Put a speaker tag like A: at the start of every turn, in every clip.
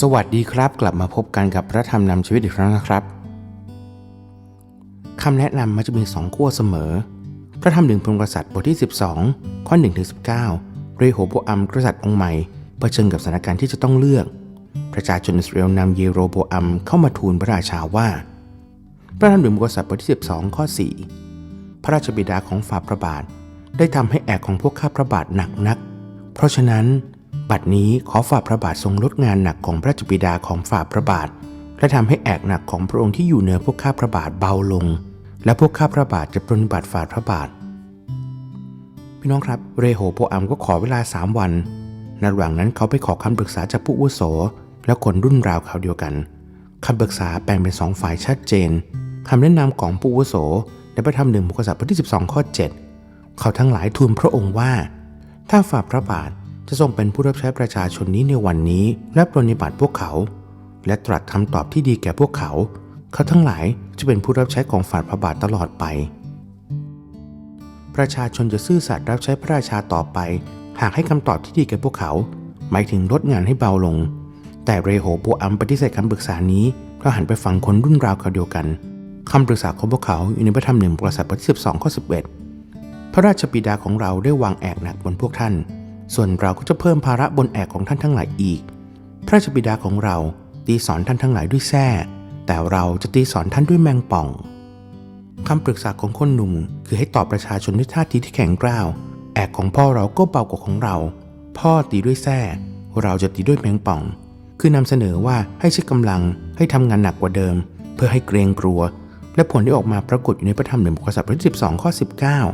A: สวัสดีครับกลับมาพบกันกับพระธรรมนำชีวิตอีกครั้งนะครับคำแนะนำมันจะมีสองขั้วเสมอ พระธรรมหนึ่งพงกษัตริย์บทที่ 12 ข้อ1ถึง19 เรโหโบอัมกษัตริย์องค์ใหม่เผชิญกับสถานการณ์ที่จะต้องเลือก ประชาชนอิสราเอลนำเยโรโบอัมเข้ามาทูลพระราชาว่า พระธรรมหนึ่งพงกษัตริย์บทที่ 12 ข้อ 4 พระราชบิดาของฝ่าพระบาท ได้ทำให้แอกของพวกข้าพระบาทหนักนัก เพราะฉะนั้น บัดนี้ขอฝ่าพระบาททรงลดงานหนักของพระราชบิดาของฝ่าพระบาท และทำให้แอกหนักของพระองค์ที่อยู่เหนือพวกข้าพระบาทเบาลง และพวกข้าพระบาทจะปรนบัติฝ่าพระบาท พี่น้องครับเรโหโบอัมก็ขอเวลาสามวันในระหว่างนั้นเขาไปขอคำปรึกษาจากผู้อาวุโส และคนรุ่นราวเขาเดียวกันคำปรึกษาแบ่งเป็นสองฝ่ายชัดเจนคำแนะนำของผู้อาวุโสในพระธรรมหนึ่งมุขษัตริย์บทที่ 12 ข้อ 7 เขาทั้งหลายทูลพระองค์ว่า ถ้าฝ่าพระบาท จะทรงเป็นผู้รับใช้ประชาชนนี้ในวันนี้และปรนนิบัติพวกเขา และตรัสคำตอบที่ดีแก่พวกเขา เขาทั้งหลายจะเป็นผู้รับใช้ของฝ่าพระบาทตลอดไป ประชาชนจะซื่อสัตย์รับใช้พระราชาต่อไป หากให้คำตอบที่ดีแก่พวกเขา หมายถึงลดงานให้เบาลง แต่เรโหโบอัมปฏิเสธคำปรึกษานี้เพราะหันไปฟังคนรุ่นราวเขาเดียวกันคำปรึกษาของพวกเขาอยู่ในพระธรรมหนึ่งบริษัทบทที่12ข้อ11 พระราชบิดาของเราได้วางแอกหนักบนพวกท่าน ส่วนเราก็จะเพิ่มภาระบนแอกของท่านทั้งหลายอีก พระราชบิดาของเราตีสอนท่านทั้งหลายด้วยแส้แต่เราจะตีสอนท่านด้วยแมงป่องคำปรึกษาของคนหนุ่มคือให้ตอบประชาชนด้วยท่าทีที่แข็งกร้าว แอกของพ่อเราก็เบากว่าของเรา พ่อตีด้วยแส้เราจะตีด้วยแมงป่อง คือนำเสนอว่าให้ใช้กำลังให้ทำงานหนักกว่าเดิม เพื่อให้เกรงกลัว และผลที่ออกมาปรากฏอยู่ในพระธรรมหนึ่งข้อสับทที่12ข้อ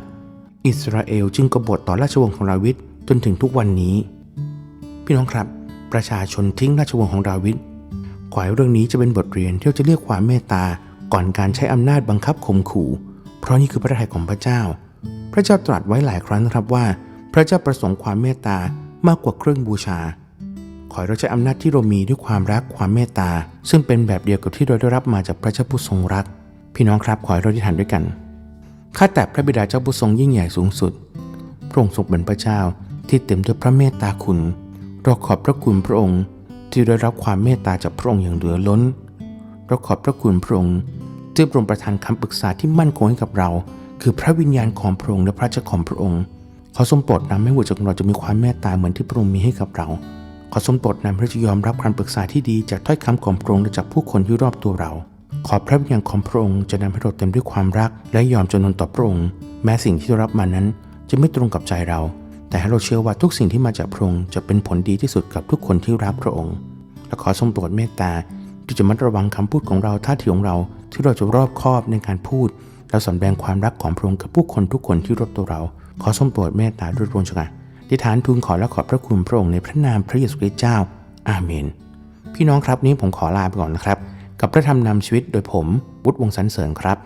A: 19 อิสราเอลจึงกบฏต่อราชวงศ์ของดาวิด จนถึงทุกวันนี้ พี่น้องครับ ประชาชนทิ้งราชวงศ์ของดาวิดขอให้เรื่องนี้จะเป็นบทเรียนที่จะเรียกความเมตตาก่อนการใช้อำนาจบังคับข่มขู่ เพราะนี่คือพระทัยของพระเจ้า พระเจ้าตรัสไว้หลายครั้งนะครับว่า พระเจ้าประสงค์ความเมตตามากกว่าเครื่องบูชา ขอให้เราใช้อำนาจที่เรามีด้วยความรักความเมตตา ซึ่งเป็นแบบเดียวกับที่เราได้รับมาจากพระเจ้าผู้ทรงรัก พี่น้องครับขอให้เราที่ฐานด้วยกันข้าแต่พระบิดาเจ้าผู้ทรงยิ่งใหญ่สูงสุดพระองค์ทรงเป็นพระเจ้า ที่เต็มด้วยพระเมตตาคุณ เราขอบพระคุณพระองค์ที่ได้รับความเมตตาจากพระองค์อย่างเหลือล้น เราขอบพระคุณพระองค์ที่พระองค์ประทานคำปรึกษาที่มั่นคงให้กับเรา คือพระวิญญาณของพระองค์และพระเจ้าของพระองค์ขอทรงโปรดนำให้หัวใจของเราจะมีความเมตตาเหมือนที่พระองค์มีให้กับเรา ขอทรงโปรดนำให้เราจะยอมรับการปรึกษาที่ดีจากถ้อยคำของพระองค์และจากผู้คนที่รอบตัวเรา ขอพระวิญญาณของพระองค์จะนำให้เราเต็มด้วยความรัก และยอมจำนนต่อพระองค์ แม้สิ่งที่เรารับมานั้นจะไม่ตรงกับใจเรา แต่ให้เราเชื่อว่าทุกสิ่งที่มาจากพระองค์จะเป็นผลดีที่สุดกับทุกคนที่รักพระองค์ และขอทรงโปรดเมตตาที่จะมัดระวังคำพูดของเราท่าทีของเราที่เราจะรอบคอบในการพูดและสำแดงความรักของพระองค์กับผู้คนทุกคนที่รอบตัวเรา ขอทรงโปรดเมตตาด้วยดวงชะกาดิฐานทูลขอและขอบพระคุณพระองค์ในพระนามพระเยซูคริสต์เจ้า อาเมน พี่น้องครับนี้ผมขอลาไปก่อนนะครับ กับพระธรรมนำชีวิตโดยผมวุฒิวงศ์สันเสริญครับ